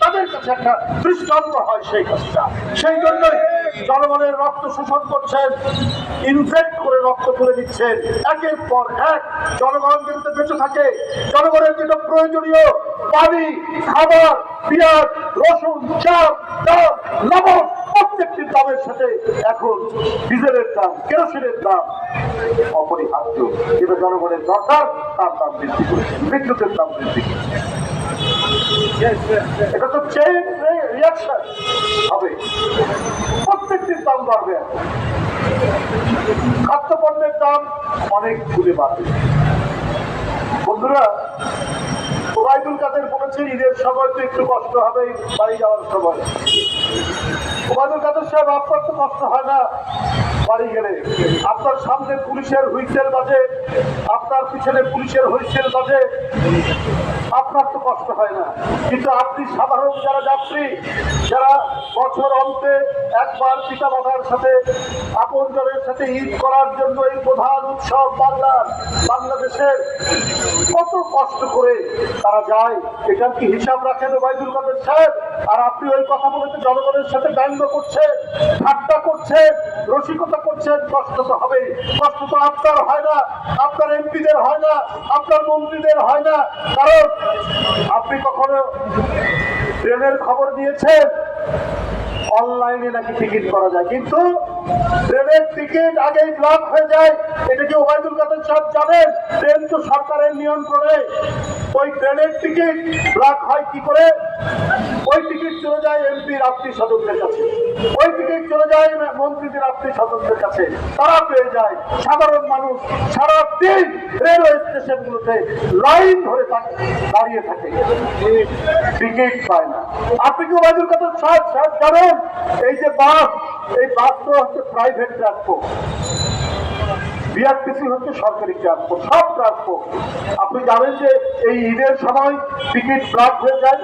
তাদের কাছে একটা দৃষ্টান্ত হয় সেই কাজটা। সেই জনগণের রক্ত শোষণ ইনফেক্ট করে রক্ত তুলে একের পর জনগণ বেঁচে থাকে। জনগণের যেটা প্রয়োজনীয়, পানি, খাবার, পেঁয়াজ, রসুন, চাল লবণ প্রত্যেকটি দামের সাথে এখন ডিজেলের দাম, কেরোসিনের দাম অপরিহার্য। যেটা জনগণের দরকার, তার দাম বৃদ্ধি করেছে বিদ্যুতের দাম বৃদ্ধি করেছে এটা তো চেইন রিয়াকশন হবে। প্রত্যেকটির দাম বাড়বে। খাদ্যপণ্যের দাম অনেক ঘুরে বাড়বে। বন্ধুরা ওবায়দুল কাদের বলেছে, ঈদের সময় তো একটু কষ্ট হবে বাড়ি যাওয়ার সময়। ওবায়দুল কাদের সাহেব, আপনার তো কষ্ট হয় না। বাড়ি গেলে আপনার সামনে পুলিশের হুইসেল বাজে, আপনার পিছনে পুলিশের হুইসেল বাজে, আপনার তো কষ্ট হয় না। কিন্তু আপনি সাধারণ যারা যাত্রী, যারা বছর অন্তে একবার পিতা মাতার সাথে আপনজনের সাথে ঈদ করার জন্য এই প্রধান উৎসব বাংলার, বাংলাদেশের, কত কষ্ট করে তারা যায়। এটার কি হিসাব রাখেন ওবায়দুল কাদের সাহেব? আর আপনি ওই কথা বলেতে জনগণের সাথে ব্যঙ্গ করছেন। ঠাট্টা করছেন রসিকতা করছেন কষ্ট তো হবে কষ্ট তো আপনার হয় না, আপনার এমপিদের হয় না, আপনার মন্ত্রীদের হয় না। কারণ আপনি কখনো ট্রেনের খবর দিয়েছেন? অনলাইনে নাকি টিকিট করা যায়। কিন্তু ট্রেনের টিকিট আগেই ব্লক হয়ে যায়। এটা কি ওবায়দুল কাদের সাহেব জানেন? ট্রেন তো সরকারের নিয়ন্ত্রণে। ওই ট্রেনের টিকিট ব্লক হয় কি করে? ওই টিকিট চলে যায় এমপির আত্মীয় স্বজনদের কাছে। ওই দিকে চলে যায় মন্ত্রীদের আত্মীয় স্বজনদের কাছে। তারা পেয়ে যায় সাধারণ মানুষ সারা দিন রেলওয়ে স্টেশনগুলোতে লাইন ধরে দাঁড়িয়ে থাকে। টিকিট পায় না। আপনি কি ওবায়দুল কাদের সাহেব জানেন? এই যে বাস, এই বাস তো হচ্ছে প্রাইভেট ট্রান্সপোর্ট বিআরটিসি হচ্ছে সরকারি ট্রান্সপোর্ট সব ট্রান্সপোর্ট আপনি জানেন যে এই ঈদের সময় টিকিট ব্লক হয়ে যায়।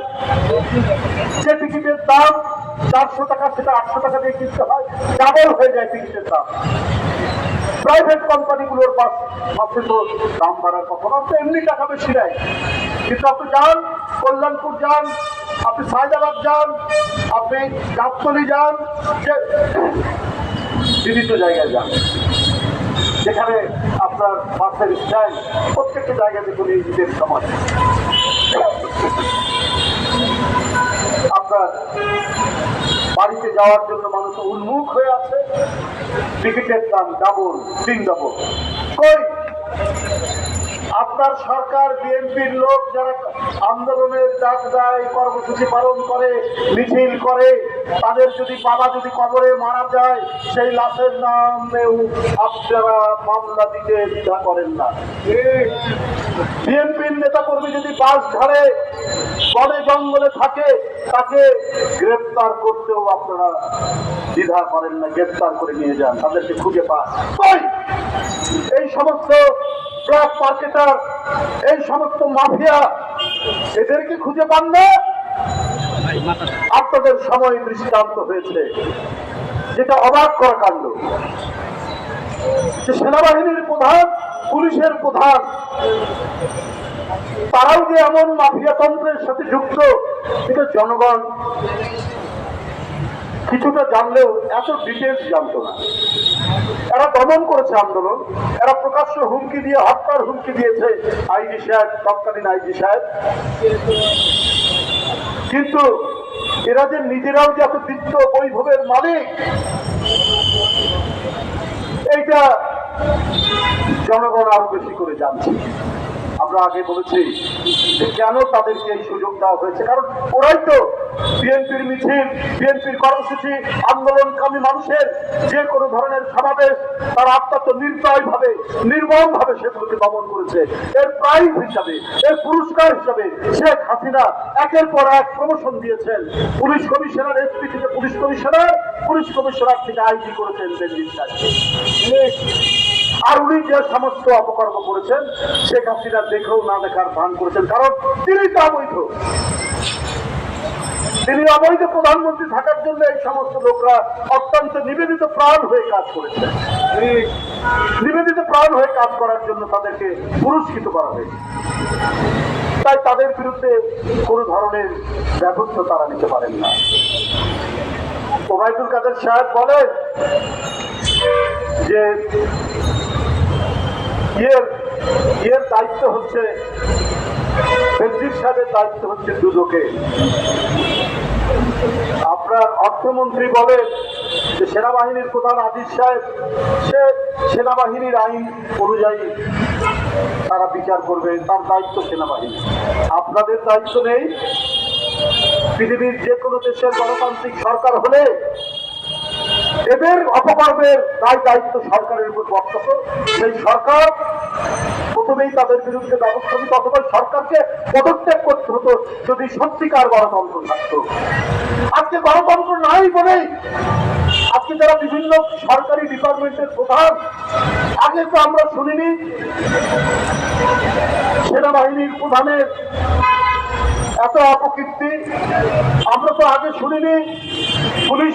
যে টিকিটের দাম চারশো টাকা সেটা আটশো টাকা দিয়ে কিনতে হয় ডাবল হয়ে যায় টিকিটের দাম। প্রাইভেট কোম্পানিগুলোর বাস বাসে তো দাম বাড়ার কথা না, তো এমনি টাকা বেশি নেয়। কিন্তু আপনি যান, কল্যাণপুর যান, আপনি সায়দাবাদ যান, আপনি গাবতলি যান, যে- বিভিন্ন জায়গায় যান। যেখানে আপনার বাসের স্ট্যান্ড প্রত্যেকটি জায়গাতে দেখুন এই সমাজ। আপনার বাড়িতে যাওয়ার জন্য মানুষ উন্মুখ হয়ে আছে। টিকিটের দাম ডাবল, তিন ডাবল। কই? আপনার সরকার, বিএনপির লোক যারা আন্দোলনের ডাক দেয়, কর্মসূচি পালন করে, মিছিল করে, তাদের যদি বাবা যদি কবরে মারা যায়, সেই লাশের নামেও আপনারা মামলা দিতে দ্বিধা করেন না। বিএনপির নেতা কর্মী যদি বাস ঝাড়ে বনে জঙ্গলে থাকে, তাকে গ্রেপ্তার করতেও আপনারা দ্বিধা করেন না, গ্রেপ্তার করে নিয়ে যান, তাদেরকে খুঁজে পান। এই সমস্ত ব্ল্যাক মার্কেটার, এই সমস্ত মাফিয়া এদেরকে খুঁজে পান না? আপনাদের সময় দৃষ্টান্ত হয়েছে। যেটা অবাক করা কাণ্ড। যে সেনাবাহিনীর প্রধান, পুলিশের প্রধান, তারাও যে এমন মাফিয়া তন্ত্রের সাথে যুক্ত এটা জনগণ কিছুটা জানলেও এত ডিটেলস জানতো না। এরা দমন করেছে আন্দোলন, এরা প্রকাশ্য হুমকি দিয়ে, হত্যার হুমকি দিয়েছে আইজি সাহেব, তৎকালীন আইজি সাহেব। কিন্তু এরা যে নিজেরাও যে এত বিত্ত বৈভবের মালিক, এইটা জনগণ আরও বেশি করে জানছে। আমরা আগে বলেছি কেন তাদেরকে এই সুযোগ দেওয়া হয়েছে? কারণ ওরাই তো বিএনপির মিছিল, বিএনপির কর্মসূচি, আন্দোলনকামী মানুষের যে কোনো ধরনের সমাবেশ, তারা ভাবে নির্মম ভাবে সেগুলোকে দমন করেছে। এর প্রাইজ হিসাবে, এর পুরস্কার হিসাবে শেখ হাসিনা একের পর এক প্রমোশন দিয়েছেন। পুলিশ কমিশনার, এসপি থেকে পুলিশ কমিশনার পুলিশ কমিশনার থেকে আইজি করেছেন সাহেবকে। আর উনি যে সমস্ত অপকর্ম করেছেন, শেখ হাসিনা দেখেও না দেখার ভান করেছেন। কারণ তিনি তো অবৈধ। তিনি অবৈধ প্রধানমন্ত্রী থাকার জন্য এই সমস্ত লোকরা অত্যন্ত নিবেদিত প্রাণ হয়ে কাজ করেছেন। নিবেদিত প্রাণ হয়ে কাজ করার জন্য তাদেরকে পুরস্কৃত করা হয়েছে। তাই তাদের বিরুদ্ধে কোনো ধরনের ব্যবস্থা তারা নিতে পারেন না। ওবায়দুল কাদের সাহেব বলেন যে ইয়ের ইয়ের দায়িত্ব হচ্ছে বেনজির সাহেবের দায়িত্ব হচ্ছে দুদকে। আপনার অর্থমন্ত্রী বলেন যে সেনাবাহিনীর প্রধান আজিজ সাহেব, সে সেনাবাহিনীর আইন অনুযায়ী তারা বিচার করবে, তার দায়িত্ব সেনাবাহিনী। আপনাদের দায়িত্ব নেই? পৃথিবীর যে কোনো দেশের গণতান্ত্রিক সরকার হলে এদের অপকর্মের দায় দায়িত্ব সরকারের উপর বর্তত সেই সরকার প্রথমেই তাদের বিরুদ্ধে ব্যবস্থা নিত অথবা সরকারকে পদত্যাগ করতে হতো যদি সত্যিকার গণতন্ত্র থাকতো। আজকে গণতন্ত্র নাই বলেই আজকে যারা বিভিন্ন সরকারি ডিপার্টমেন্টের প্রধান, আগে তো আমরা শুনিনি সেনাবাহিনীর প্রধানের এত অপকীর্তি। আমরা তো আগে শুনিনি পুলিশ